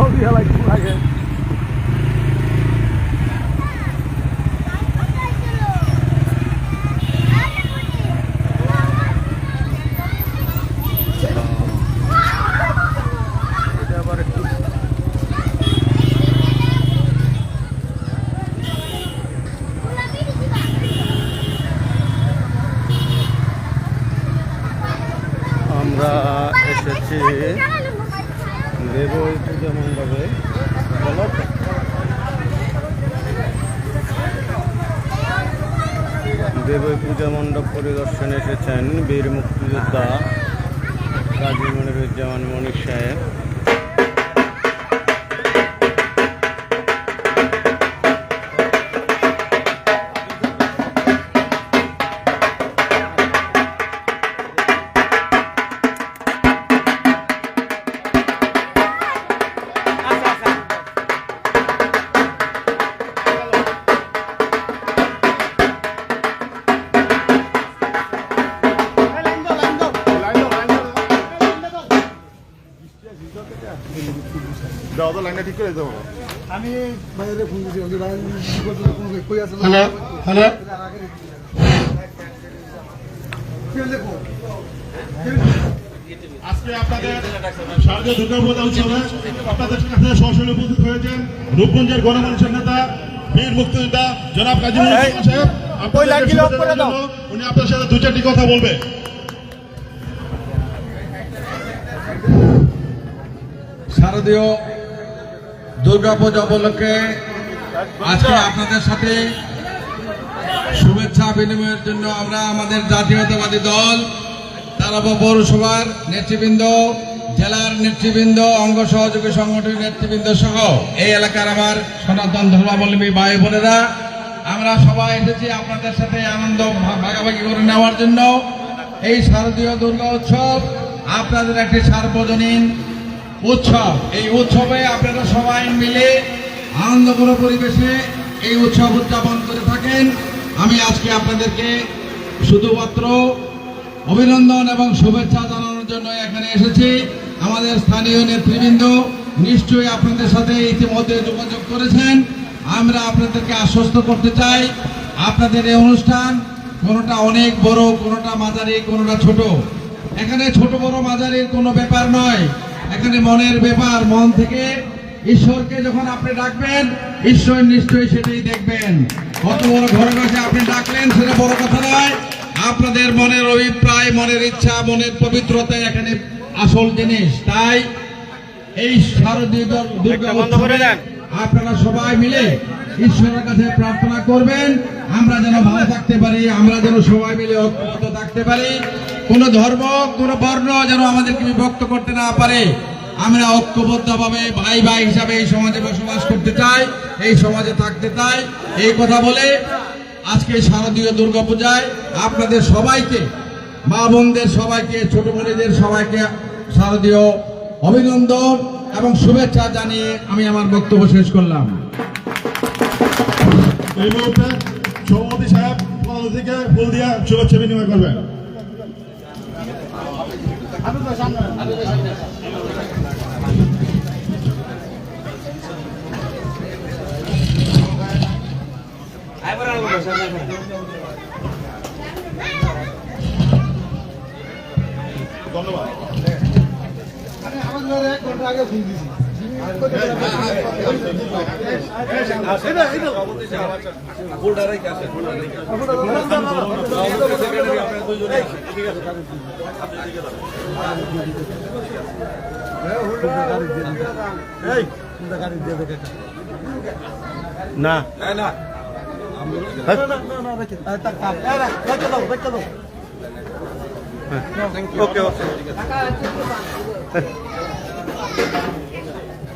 ছবি হেলাই খুব লাগে এটা আবার একটু আমরা এসেছি দেব পূজা মণ্ডপে। বলো। দেবী পূজা মণ্ডপ পরিদর্শনে এসেছেন বীর মুক্তিযোদ্ধা কাজী মনিরুজ্জামান মনির সাহেব। দাও তো লাইনটা ঠিক করে দেবো আমি বাইরে ফোন দিয়েছি ওকে বাইরে কোনো কই আছে? Hello hello. আজকে আপনাদের শারদীয় দুর্গা পূজা উৎসবে আপনাদের কাছে সরাসরি উপস্থিত হয়েছেন রূপগঞ্জের গণমানুষের নেতা বীর মুক্তিযোদ্ধা জনাব কাজী সাহেব উনি আপনার সাথে দু চারটি কথা বলবে। শারদীয় দুর্গাপূজা উপলক্ষে আজকে আপনাদের সাথে শুভেচ্ছা বিনিময়ের জন্য আমরা আমাদের জাতীয়তাবাদী দল, তারাবা পৌরসভার নেতৃবৃন্দ, জেলার নেতৃবৃন্দ, অঙ্গ সহযোগী সংগঠনের নেতৃবৃন্দ সহ এই এলাকার আমার সনাতন ধর্মাবলম্বী ভাই বোনেরা, আমরা সবাই এসেছি আপনাদের সাথে আনন্দ ভাগাভাগি করে নেওয়ার জন্য। এই শারদীয় দুর্গা উৎসব আপনাদের একটি সার্বজনীন উৎসব। এই উৎসবে আপনারা সবাই মিলে আনন্দকর পরিবেশে এই উৎসব উদযাপন করে থাকেন। আমি আজকে আপনাদেরকে শুধুমাত্র অভিনন্দন এবং শুভেচ্ছা জানানোর জন্য এখানে এসেছি। আমাদের স্থানীয় নেতৃবৃন্দ নিশ্চয়ই আপনাদের সাথে ইতিমধ্যে যোগাযোগ করেছেন। আমরা আপনাদেরকে আশ্বস্ত করতে চাই। আপনাদের এই অনুষ্ঠান কোনোটা অনেক বড়, কোনোটা মাঝারি, কোনোটা ছোট। এখানে ছোট বড় মাঝারির কোনো ব্যাপার নয়। এখানে মনের ব্যাপার মন থেকে ঈশ্বরকে যখন আপনি ডাকবেন ঈশ্বর নিশ্চয়ই সেটাই দেখবেন। কত বড় ঘরে বসে আপনি ডাকলেন সেটা বড় কথা নয়। আপনাদের মনের অভিপ্রায় মনের ইচ্ছা মনের পবিত্রতা এখানে আসল জিনিস। তাই এই শারদীয় দুর্গা আপনারা সবাই মিলে ঈশ্বরের কাছে প্রার্থনা করবেন। আমরা যেন ভালো থাকতে পারি আমরা যেন সবাই মিলে ঐক্যবদ্ধ থাকতে পারি। কোন ধর্ম, কোন বর্ণ যেন আমাদেরকে বিভক্ত করতে না পারে। আমরা ঐক্যবদ্ধভাবে ভাই ভাই হিসাবে এই সমাজে বসবাস করতে চাই, এই সমাজে থাকতে চাই। এই কথা বলে আজকে শারদীয় দুর্গাপূজায় আপনাদের সবাইকে, মা বোনদের সবাইকে, ছোট বোনেদের সবাইকে শারদীয় অভিনন্দন এবং শুভেচ্ছা জানিয়ে আমি আমার বক্তব্য শেষ করলাম। এই মুহূর্তে সভাপতি সাহেব থেকে ফুল দিয়া শুভেচ্ছা বিনিময় করবেন। ধন্যবাদ। আমার এক ঘণ্টা আগে ফোন দিয়েছি। না। না ওকে ওকে।